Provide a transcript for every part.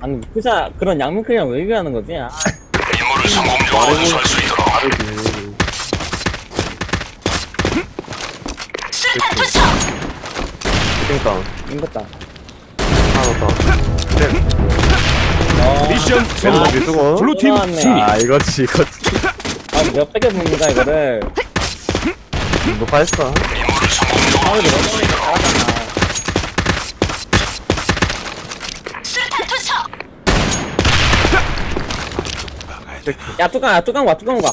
아니 그자 그런 양민클이랑 왜 비하는 거지? 아, 임무를 성공적으로 완수할 수 있도록 다르지. 수류탄 투척! 그러니까 인것다. 하나 더. 네. 어, 미션 성공. 여기 쓰고. 블루팀 들어왔네. 승리. 아 이거지 이거지. 아, 몇 백에 봅니까 이거를? 녹화했어. 임무를 성공적으로 완수할 수 있도록 야 뚜껑 야 뚜껑 와 뚜껑 와.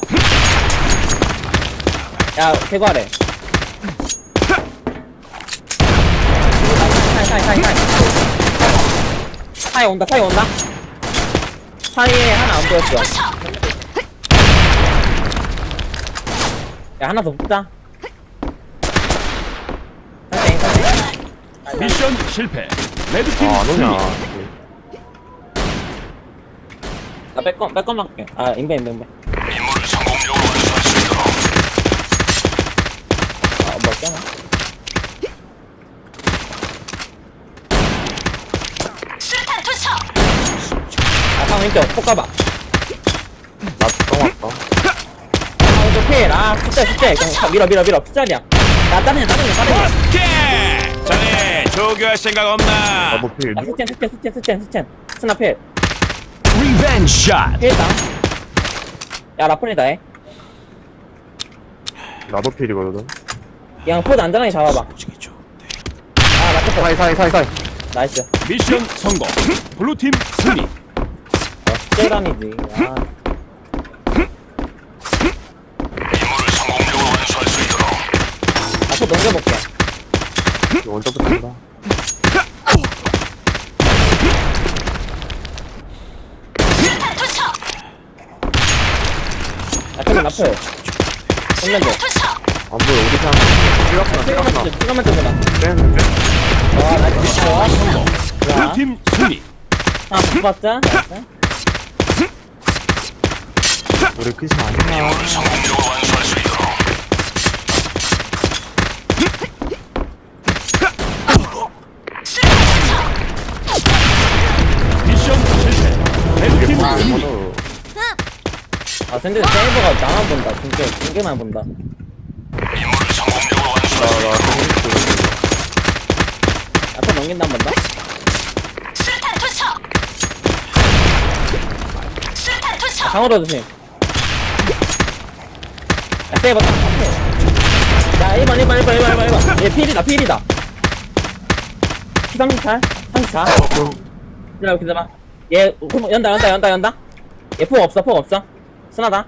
야 개괄해. 사이 사이 사이 사이. 사이 온다 사이 온다. 사이에 하나 안 보였어. 야 하나 더 붙자. 미션 실패. 레드팀 아안 승리. 나 빼꼼 빼꼼 할게. 아 인베 인베 인베. 임무를 성공적으로 완수할 수 있도록 아 먹잖아. 수류탄 투척! 아상 왼쪽 폭 가봐. 나 뚜껑 왔다. 아 왼쪽 필. 아 숫자 숫자. 그냥 다 밀어 밀어 밀어. 숫자리야. 야 다른 애 다른 애 다른 애. 오케이. 자네 조교할 생각 없나? 나도 필. 야 스탠 스탠 스탠 스탠 스탠. 스나 필. 리벤지 샷. 필다. 야 라플이다 해. 나도 필이거든. 포드 안전하게 잡아봐. 아 라플 컷. 사이 사이 사이 사이. 나이스. 미션 성공. 블루팀 승리. 어 숫자단이지. 아. 임무를 성공적으로 완수할 수 있도록 라플 넘겨볼게. 이거 먼저 붙는다. 수류탄 투척! 라플 라플. 혼면돼. 투척! 안 보여 우리 그냥 시각나 시간만 시각나. 뜨자. 시간만 뜨자. 뺐는데. 와 나이스. 좋아. 성공. 좋아. 블루팀 승리. 아. 나이스. 우리 끝이 아니야. 성공적으로 완수할 수 있도록 미션 실패. 레드팀 아 승리. 아 근데 세이버가 나만 본다. 진짜 중계만 본다. 임무를 성공적으로 있도록 앞에 넘긴다 한 번 더. 수류탄 투척! 수류탄 투척! 강호로 조심. 야, 세이버 딱 앞에. 야, 1번, 1번, 1번, 1번, 1번, 1번. 얘 필이다, 필이다. 피 34? 34? 기다려, 기다려. 얘, 연다, 연다, 연다, 연다. 얘폭 없어, 폭 없어. 순하다.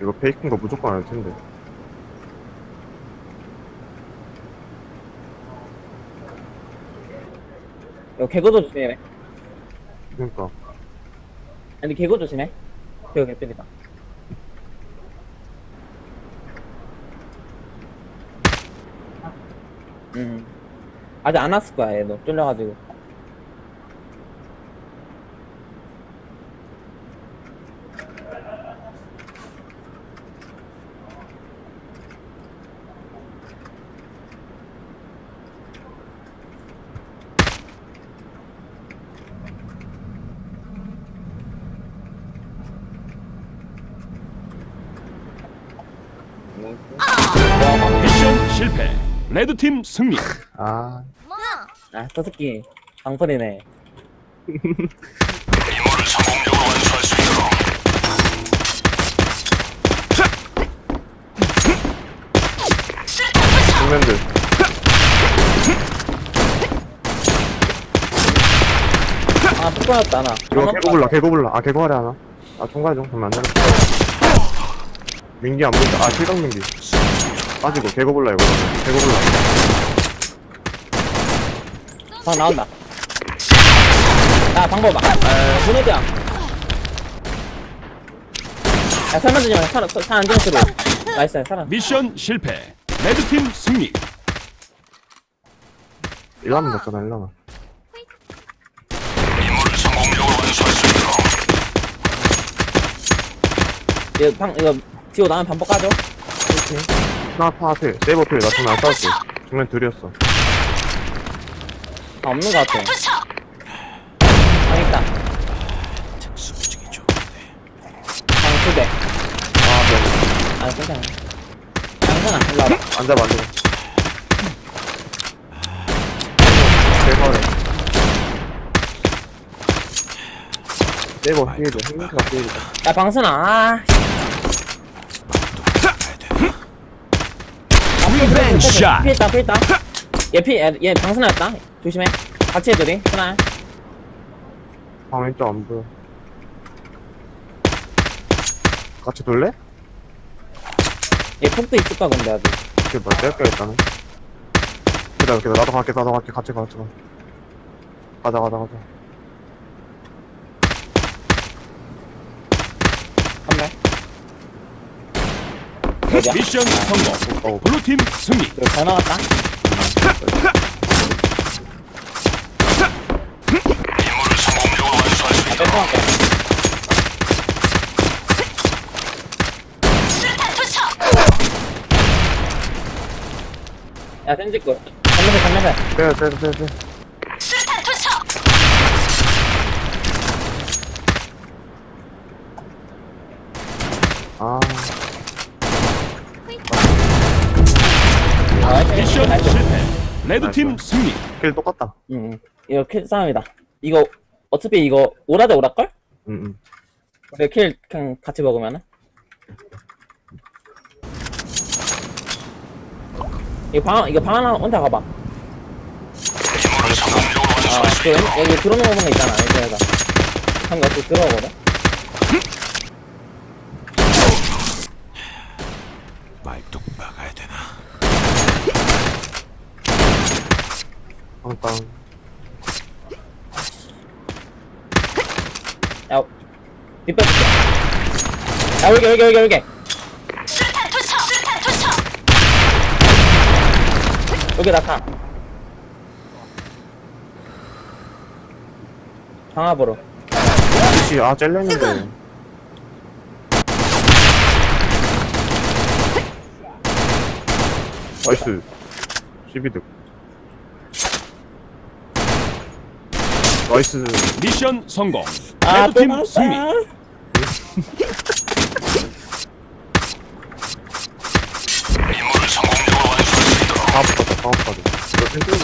이거 베이킹 거 무조건 할 텐데. 이거 개고도 조심해. 그러니까 아니, 개고 조심해. 개고 개필이다. 음. 아직 안 왔을 거야, 얘도. 쫄려가지고. 미션 실패. 레드팀 승리. 아 아, 저 새끼. 방풀이네. 임무를 성공적으로 완수할 수 있도록! 중면들. 아, 뚜껑였다, 하나. 이거 개고 불라 개고 불라. 아 개고 하래 하나. 아 총괄 좀 그러면 안 되나? 민기 안 보인다. 아 실각 민기. 빠지고 개고 불라 이거. 개고 불라. 방 나온다. 야, 방법 봐. 에, 문어디야. 야, 설마 주지 마. 살, 살 안정 소리. 나이스, 살아. 미션 실패. 레드팀 승리. 일라면 됐잖아 일라면. 이거 방, 이거, 뒤로 나면 반복 까줘. 스나파 필. 세이버 필. 나 지금 안 싸웠지. 정면 둘이었어. 아, 없는 것 같아. 방 있다. 좋은데. 방두 대. 아, 명. 아, 괜찮아. 괜찮아. 일로 와봐. 앉아봐. 대박이네. 네이버 힐도 힘들다 힐도 야, 방순아. 아. 리벤지 샷. 피했다, 피했다. 얘 피, 얘, 얘 방순아였다. 조심해. 같이 해들이. 순아. 방 왼쪽 안 보여 같이 돌래? 얘 폭도 있을 거야, 근데 아직. 이렇게 뭐 뗄까 일단은 기다려 기다려 나도 갈게 나도 갈게 같이 가 같이 가 가자 가자 가자 한 발. 어디야? 미션 성공. 어, 블루팀 승리. 이거 잘 투척. 야, 센지고. 건너서, 건너서. 빼, 빼, 빼, 빼. 수류탄 투척. 아, 미션 나이스. 실패. 레드팀 승리. 킬 똑같다. 응, 응. 이거 킬 싸움이다. 이거, 어차피 이거, 오라대 오랄걸? 응, 응. 우리 킬 그냥 같이 먹으면은? 이거 방, 이거 방 하나 혼자 가봐. 아, 그, 여기 들어오는 거 있잖아, 여기가. 한거 들어오거든? 말뚝 박아야 되나? 빵빵. 야, 뒷발 붙여. 야, 여기, 여기, 여기, 여기. 수류탄 투척. 수류탄 투척. 여기 나타. 방압으로. 혹시, 아, 젤렸는데. 나이스. 12득. 나이스. 미션 성공. 아, 또 레드팀 나왔다. 승리. 있도록 다음 붙었다, 다음 붙었다. 이거 탱크는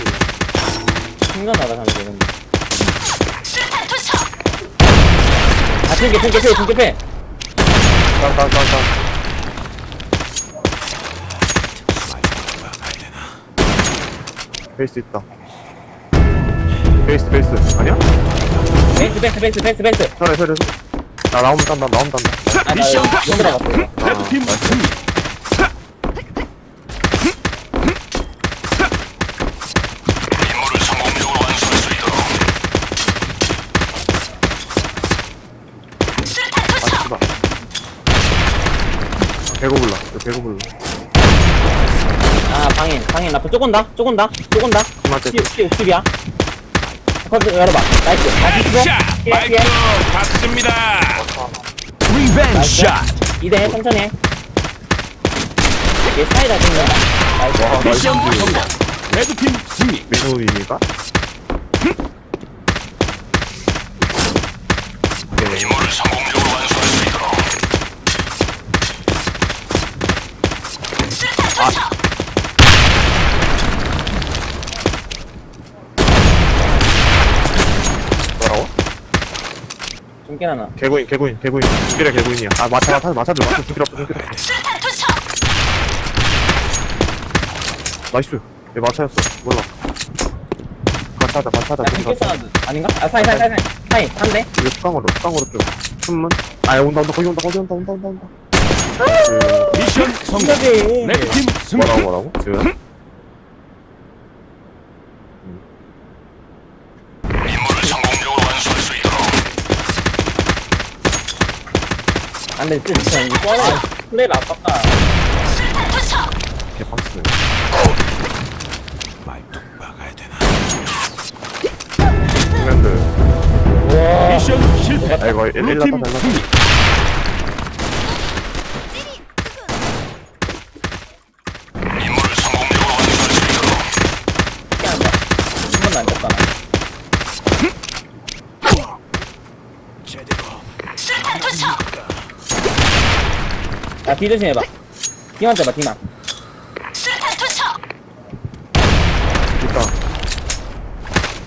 신기하다, 가는 게. 근데. 수류탄 투척. 아, 튕겨, 튕겨, 튕겨, 튕겨, 튕겨. 땅, 땅, 땅, 땅. 베이스 있다. 베이스, 베이스. 아니야? 베이스, 베이스, 베이스, 베이스, 베이스. 서래, 서래, 서래. 나 나오면 딴다, 나오면 딴다. 아, 나 미션 이거 못 들어갔어. 레드팀 승리. 임무를 성공적으로 완수할 수 있도록 수류탄 아, 투척. 씨발. 배고 불러. 이거 배고 불러. 아, 방인, 방인. 나쁘 쪼건다, 쪼건다, 쪼건다. 그만 피 60이야. 커튼 열어봐. 나이스. 나이스. 샷. 예, 말뚝 예. 받습니다. 리벤지 샷. 2대 해, 천천히 해. 얘 사이다 죽는다. 나이스. 와, 미션. 성공. 레드팀 승리. 민호이가? 중길 하나. 개구인, 개구인, 개구인. 죽이래, 개구인이야. 아. 죽일 없어, 죽일 없어. 수류탄 투척. 나이스. 얘 맞춰였어. 몰라. 같이 하자, 같이 하자. 중길 같이. 사운드. 아닌가? 아, 사이, 사이, 사이, 사이. 사이, 한 대. 이거 수강으로, 수강으로 좀. 숨문. 아, 야, 온다, 온다, 거기 온다, 거기 온다, 온다, 온다, 온다. 그, 미션 성공. 레드팀 승리. 뭐라고, 뭐라고? 지금? 임무를 성공적으로 완수할 수 있도록 안 돼, 진짜. 이거 뻔해. 플레이를 아깝다. 개박스. 말뚝 박아야 되나? 와. 미션 실패. 아, 이거 일- 일났다, 블루팀 일났다. 승리. 임무를 성공적으로 완수할 수 있도록 야, 뒤 조심해봐. 뒤만 떼봐, 뒤만. 수류탄 투척. 일단.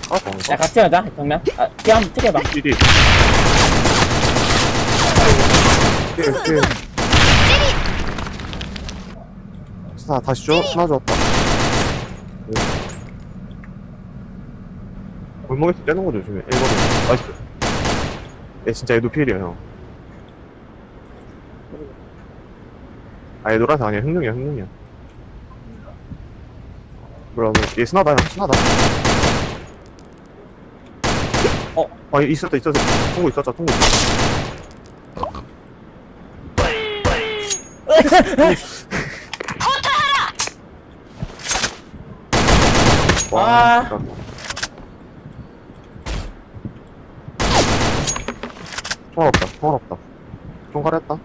아, 더. 야, 같이 하자, 정면. 아, 뒤 한번. 찌리, 찌리. 스나 다시 줘? 스나 줬다. 골목에서 떼는 거 조심해. 1번에. 나이스. 얘 진짜 얘도 필이야, 형. 아얘 노란색 아니야. 흑룡이야, 흑룡이야. 뭐라, 뭐, 얘 스나다, 형. 스나다. 어. 아, 얘 있었다, 있었다. 통고 있었다, 통고 있었다. 아. 진짜. 총알 없다, 총알 없다. 총알 했다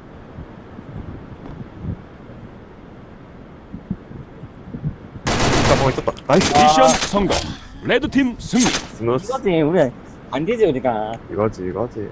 뭐 있었다. 나이스. 미션 성공. 레드팀 승리. 스무스. 이거지, 우리. 안 되지, 우리가. 이거지, 이거지.